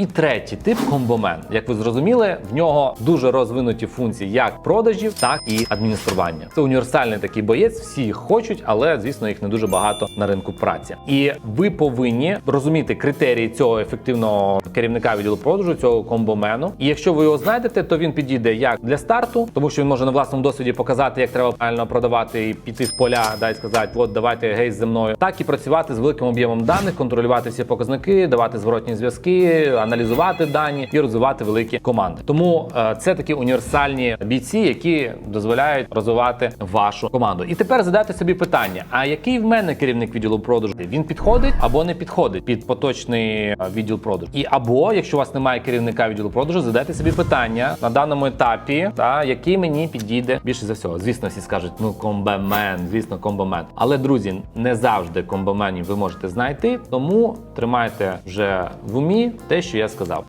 І третій тип комбомен. Як ви зрозуміли, в нього дуже розвинуті функції як продажів, так і адміністрування. Це універсальний такий боєць, всі їх хочуть, але звісно їх не дуже багато на ринку праці. І ви повинні розуміти критерії цього ефективного керівника відділу продажу, цього комбомену. І якщо ви його знайдете, то він підійде як для старту, тому що він може на власному досвіді показати, як треба правильно продавати і піти в поля, дай сказати, от давайте гей зі мною, так і працювати з великим об'ємом даних, контролювати всі показники, давати зворотні зв'язки, аналізувати дані і розвивати великі команди. Тому е, це такі універсальні бійці, які дозволяють розвивати вашу команду. І тепер задайте собі питання: а який в мене керівник відділу продажу? Він підходить або не підходить під поточний е, відділ продажу? І або якщо у вас немає керівника відділу продажу, задайте собі питання на даному етапі, та який мені підійде більше за всього. Звісно, всі скажуть, ну комбомен, звісно, комбомен. Але друзі, не завжди комбоменів ви можете знайти, тому тримайте вже в умі те, що я сказав.